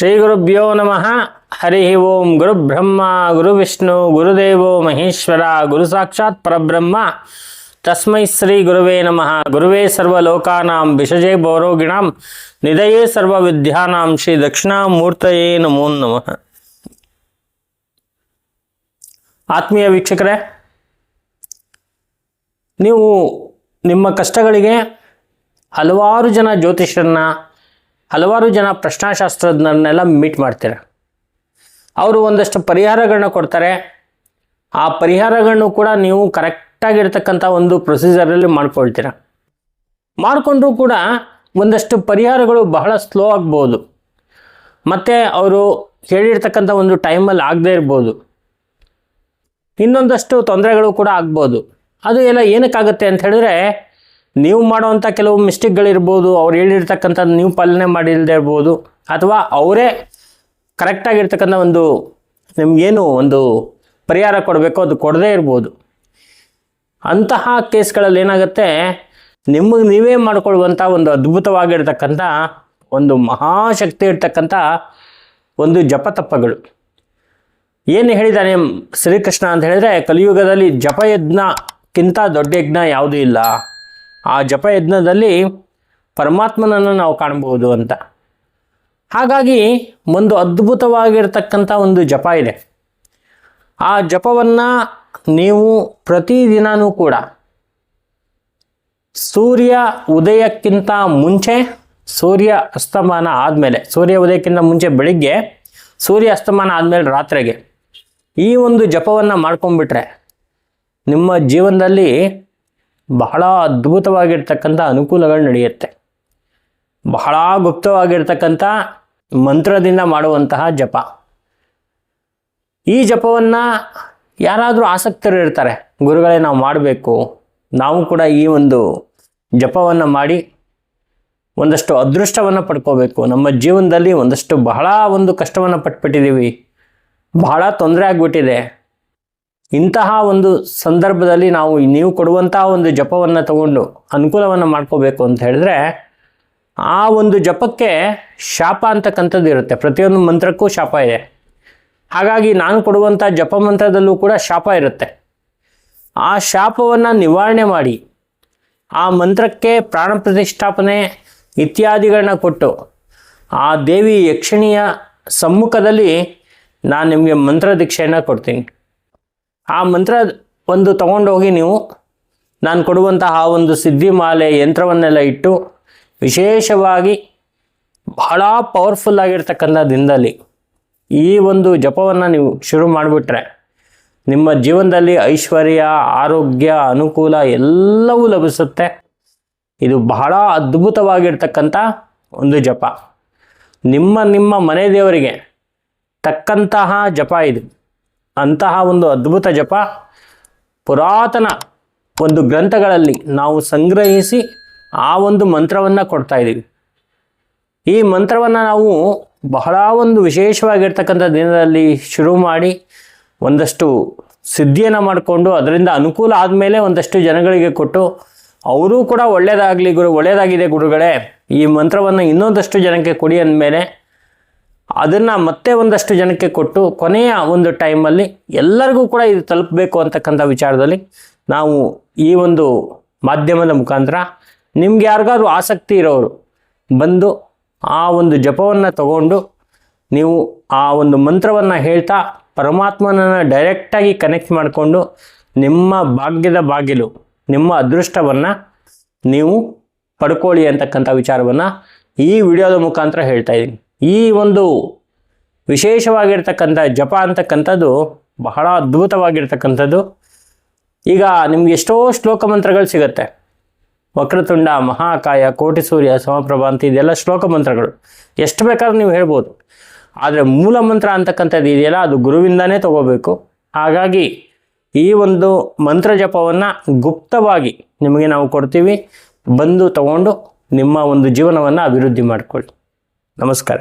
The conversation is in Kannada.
ಶ್ರೀ ಗುರುಭ್ಯೋ ನಮಃ. ಹರಿ ಓಂ ಗುರು ಬ್ರಹ್ಮ, ಗುರು ವಿಷ್ಣು, ಗುರುದೇವೋ ಮಹೇಶ್ವರ, ಗುರು ಸಾಕ್ಷಾತ್ ಪರಬ್ರಹ್ಮ. ತಸ್ಮೈ ಶ್ರೀ ಗುರುವೇ ನಮಃ. ಗುರುವೇ ಸರ್ವಲೋಕಾನಾಂ ವಿಷಜೇ ಭೌರೋಗಿಣಾಂ ನಿಧಯೇ ಸರ್ವ ವಿದ್ಯಾನಾಂ ಶ್ರೀ ದಕ್ಷಿಣಾಮೂರ್ತಯೇ ನಮೋ ನಮಃ. ಆತ್ಮೀಯ ವೀಕ್ಷಕರೇ, ನೀವು ನಿಮ್ಮ ಕಷ್ಟಗಳಿಗೆ ಹಲವಾರು ಜನ ಜ್ಯೋತಿಷರನ್ನ ಹಲವಾರು ಜನ ಪ್ರಶ್ನಾಶಾಸ್ತ್ರಜ್ಞರನ್ನೆಲ್ಲ ಮೀಟ್ ಮಾಡ್ತಾರೆ. ಅವರು ಒಂದಷ್ಟು ಪರಿಹಾರಗಳನ್ನ ಕೊಡ್ತಾರೆ. ಆ ಪರಿಹಾರಗಳನ್ನು ಕೂಡ ನೀವು ಕರೆಕ್ಟಾಗಿರ್ತಕ್ಕಂಥ ಒಂದು ಪ್ರೊಸೀಜರಲ್ಲಿ ಮಾಡ್ಕೊಳ್ತೀರ. ಮಾಡಿಕೊಂಡ್ರೂ ಕೂಡ ಒಂದಷ್ಟು ಪರಿಹಾರಗಳು ಬಹಳ ಸ್ಲೋ ಆಗ್ಬೋದು. ಮತ್ತು ಅವರು ಹೇಳಿರ್ತಕ್ಕಂಥ ಒಂದು ಟೈಮಲ್ಲಿ ಆಗದೇ ಇರ್ಬೋದು. ಇನ್ನೊಂದಷ್ಟು ತೊಂದರೆಗಳು ಕೂಡ ಆಗ್ಬೋದು. ಅದು ಎಲ್ಲ ಏನಕ್ಕಾಗುತ್ತೆ ಅಂತ ಹೇಳಿದ್ರೆ ನೀವು ಮಾಡುವಂಥ ಕೆಲವು ಮಿಸ್ಟೇಕ್ಗಳಿರ್ಬೋದು, ಅವ್ರು ಹೇಳಿರ್ತಕ್ಕಂಥದ್ದು ನೀವು ಪಾಲನೆ ಮಾಡಿಲ್ಲದೆ ಇರ್ಬೋದು, ಅಥವಾ ಅವರೇ ಕರೆಕ್ಟಾಗಿರ್ತಕ್ಕಂಥ ಒಂದು ನಿಮಗೇನು ಒಂದು ಪರಿಹಾರ ಕೊಡಬೇಕು ಅದು ಕೊಡದೇ ಇರ್ಬೋದು. ಅಂತಹ ಕೇಸ್ಗಳಲ್ಲಿ ಏನಾಗುತ್ತೆ ನಿಮಗೆ ನೀವೇ ಮಾಡಿಕೊಳ್ಳುವಂಥ ಒಂದು ಅದ್ಭುತವಾಗಿರ್ತಕ್ಕಂಥ ಒಂದು ಮಹಾಶಕ್ತಿ ಇರ್ತಕ್ಕಂಥ ಒಂದು ಜಪತಪ್ಪಗಳು. ಏನು ಹೇಳಿದ್ದಾನೆ ಶ್ರೀಕೃಷ್ಣ ಅಂತ ಹೇಳಿದ್ರೆ, ಕಲಿಯುಗದಲ್ಲಿ ಜಪಯಜ್ಞಕ್ಕಿಂತ ದೊಡ್ಡ ಯಜ್ಞ ಯಾವುದೂ ಇಲ್ಲ. ಆ ಜಪಯಜ್ಞದಲ್ಲಿ ಪರಮಾತ್ಮನನ್ನು ನಾವು ಕಾಣಬಹುದು ಅಂತ. ಹಾಗಾಗಿ ಒಂದು ಅದ್ಭುತವಾಗಿರ್ತಕ್ಕಂಥ ಒಂದು ಜಪ ಇದೆ. ಆ ಜಪವನ್ನು ನೀವು ಪ್ರತಿದಿನವೂ ಕೂಡ ಸೂರ್ಯ ಉದಯಕ್ಕಿಂತ ಮುಂಚೆ, ಸೂರ್ಯ ಅಸ್ತಮಾನ ಆದಮೇಲೆ, ಸೂರ್ಯ ಉದಯಕ್ಕಿಂತ ಮುಂಚೆ ಬೆಳಿಗ್ಗೆ, ಸೂರ್ಯ ಅಸ್ತಮಾನ ಆದಮೇಲೆ ರಾತ್ರಿಗೆ ಈ ಒಂದು ಜಪವನ್ನು ಮಾಡ್ಕೊಂಡ್ಬಿಟ್ರೆ ನಿಮ್ಮ ಜೀವನದಲ್ಲಿ ಬಹಳ ಅದ್ಭುತವಾಗಿರ್ತಕ್ಕಂಥ ಅನುಕೂಲಗಳು ನಡೆಯುತ್ತೆ. ಬಹಳ ಗುಪ್ತವಾಗಿರ್ತಕ್ಕಂಥ ಮಂತ್ರದಿಂದ ಮಾಡುವಂತಹ ಜಪ. ಈ ಜಪವನ್ನು ಯಾರಾದರೂ ಆಸಕ್ತರು ಇರ್ತಾರೆ, ಗುರುಗಳೇ ನಾವು ಮಾಡಬೇಕು, ನಾವು ಕೂಡ ಈ ಒಂದು ಜಪವನ್ನು ಮಾಡಿ ಒಂದಷ್ಟು ಅದೃಷ್ಟವನ್ನು ಪಡ್ಕೋಬೇಕು. ನಮ್ಮ ಜೀವನದಲ್ಲಿ ಒಂದಷ್ಟು ಬಹಳ ಒಂದು ಕಷ್ಟವನ್ನು ಪಟ್ಬಿಟ್ಟಿದ್ದೀವಿ ಬಹಳ ತೊಂದರೆ ಆಗಿಬಿಟ್ಟಿದೆ. ಇಂತಹ ಒಂದು ಸಂದರ್ಭದಲ್ಲಿ ನಾವು ನೀವು ಕೊಡುವಂತಹ ಒಂದು ಜಪವನ್ನು ತಗೊಂಡು ಅನುಕೂಲವನ್ನು ಮಾಡ್ಕೋಬೇಕು ಅಂತ ಹೇಳಿದ್ರೆ, ಆ ಒಂದು ಜಪಕ್ಕೆ ಶಾಪ ಅಂತಕ್ಕಂಥದ್ದು ಇರುತ್ತೆ. ಪ್ರತಿಯೊಂದು ಮಂತ್ರಕ್ಕೂ ಶಾಪ ಇದೆ. ಹಾಗಾಗಿ ನಾನು ಕೊಡುವಂಥ ಜಪ ಮಂತ್ರದಲ್ಲೂ ಕೂಡ ಶಾಪ ಇರುತ್ತೆ. ಆ ಶಾಪವನ್ನು ನಿವಾರಣೆ ಮಾಡಿ, ಆ ಮಂತ್ರಕ್ಕೆ ಪ್ರಾಣ ಪ್ರತಿಷ್ಠಾಪನೆ ಇತ್ಯಾದಿಗಳನ್ನ ಕೊಟ್ಟು, ಆ ದೇವಿ ಯಕ್ಷಿಣಿಯ ಸಮ್ಮುಖದಲ್ಲಿ ನಾನು ನಿಮಗೆ ಮಂತ್ರ ದೀಕ್ಷೆಯನ್ನು ಕೊಡ್ತೀನಿ. ಆ ಮಂತ್ರ ಒಂದು ತಗೊಂಡೋಗಿ ನೀವು ನಾನು ಕೊಡುವಂತಹ ಒಂದು ಸಿದ್ಧಿಮಾಲೆ ಯಂತ್ರವನ್ನೆಲ್ಲ ಇಟ್ಟು ವಿಶೇಷವಾಗಿ ಬಹಳ ಪವರ್ಫುಲ್ ಆಗಿರ್ತಕ್ಕಂಥ ದಿನದಲ್ಲಿ ಈ ಒಂದು ಜಪವನ್ನು ನೀವು ಶುರು ಮಾಡಿಬಿಟ್ರೆ ನಿಮ್ಮ ಜೀವನದಲ್ಲಿ ಐಶ್ವರ್ಯ, ಆರೋಗ್ಯ, ಅನುಕೂಲ ಎಲ್ಲವೂ ಲಭಿಸುತ್ತೆ. ಇದು ಬಹಳ ಅದ್ಭುತವಾಗಿರ್ತಕ್ಕಂಥ ಒಂದು ಜಪ. ನಿಮ್ಮ ನಿಮ್ಮ ಮನೆ ದೇವರಿಗೆ ತಕ್ಕಂತಹ ಜಪ ಇದು. ಅಂತಹ ಒಂದು ಅದ್ಭುತ ಜಪ ಪುರಾತನ ಒಂದು ಗ್ರಂಥಗಳಲ್ಲಿ ನಾವು ಸಂಗ್ರಹಿಸಿ ಆ ಒಂದು ಮಂತ್ರವನ್ನು ಕೊಡ್ತಾ ಇದ್ದೀವಿ. ಈ ಮಂತ್ರವನ್ನು ನಾವು ಬಹಳ ಒಂದು ವಿಶೇಷವಾಗಿರ್ತಕ್ಕಂಥ ದಿನದಲ್ಲಿ ಶುರು ಮಾಡಿ ಒಂದಷ್ಟು ಸಿದ್ಧಿಯನ್ನು ಮಾಡಿಕೊಂಡು ಅದರಿಂದ ಅನುಕೂಲ ಆದಮೇಲೆ ಒಂದಷ್ಟು ಜನಗಳಿಗೆ ಕೊಟ್ಟು ಅವರೂ ಕೂಡ ಒಳ್ಳೆಯದಾಗಲಿ ಗುರು ಒಳ್ಳೆಯದಾಗಿದೆ ಗುರುಗಳೇ, ಈ ಮಂತ್ರವನ್ನು ಇನ್ನೊಂದಷ್ಟು ಜನಕ್ಕೆ ಕೊಡಿ ಅಂದಮೇಲೆ ಅದನ್ನು ಮತ್ತೆ ಒಂದಷ್ಟು ಜನಕ್ಕೆ ಕೊಟ್ಟು ಕೊನೆಯ ಒಂದು ಟೈಮಲ್ಲಿ ಎಲ್ಲರಿಗೂ ಕೂಡ ಇದು ತಲುಪಬೇಕು ಅಂತಕ್ಕಂಥ ವಿಚಾರದಲ್ಲಿ ನಾವು ಈ ಒಂದು ಮಾಧ್ಯಮದ ಮುಖಾಂತರ ನಿಮ್ಗೆ ಯಾರಿಗಾದ್ರೂ ಆಸಕ್ತಿ ಇರೋರು ಬಂದು ಆ ಒಂದು ಜಪವನ್ನು ತಗೊಂಡು ನೀವು ಆ ಒಂದು ಮಂತ್ರವನ್ನು ಹೇಳ್ತಾ ಪರಮಾತ್ಮನನ್ನು ಡೈರೆಕ್ಟಾಗಿ ಕನೆಕ್ಟ್ ಮಾಡಿಕೊಂಡು ನಿಮ್ಮ ಭಾಗ್ಯದ ಬಾಗಿಲು, ನಿಮ್ಮ ಅದೃಷ್ಟವನ್ನು ನೀವು ಪಡ್ಕೊಳ್ಳಿ ಅಂತಕ್ಕಂಥ ವಿಚಾರವನ್ನು ಈ ವಿಡಿಯೋದ ಮುಖಾಂತರ ಹೇಳ್ತಾ ಇದ್ದೀನಿ. ಈ ಒಂದು ವಿಶೇಷವಾಗಿರ್ತಕ್ಕಂಥ ಜಪ ಅಂತಕ್ಕಂಥದ್ದು ಬಹಳ ಅದ್ಭುತವಾಗಿರ್ತಕ್ಕಂಥದ್ದು. ಈಗ ನಿಮ್ಗೆ ಎಷ್ಟೋ ಶ್ಲೋಕ ಮಂತ್ರಗಳು ಸಿಗುತ್ತೆ. ವಕ್ರತುಂಡ, ಮಹಾಕಾಯ, ಕೋಟಿ ಸೂರ್ಯ ಸಮಪ್ರಭಾ ಅಂತ ಇದೆಲ್ಲ ಶ್ಲೋಕ ಮಂತ್ರಗಳು. ಎಷ್ಟು ಬೇಕಾದ್ರೂ ನೀವು ಹೇಳ್ಬೋದು. ಆದರೆ ಮೂಲ ಮಂತ್ರ ಅಂತಕ್ಕಂಥದ್ದು ಇದೆಯಲ್ಲ, ಅದು ಗುರುವಿಂದನೇ ತಗೋಬೇಕು. ಹಾಗಾಗಿ ಈ ಒಂದು ಮಂತ್ರ ಜಪವನ್ನು ಗುಪ್ತವಾಗಿ ನಿಮಗೆ ನಾವು ಕೊಡ್ತೀವಿ. ಬಂದು ತಗೊಂಡು ನಿಮ್ಮ ಒಂದು ಜೀವನವನ್ನು ಅಭಿವೃದ್ಧಿ ಮಾಡಿಕೊಳ್ಳಿ. ನಮಸ್ಕಾರ.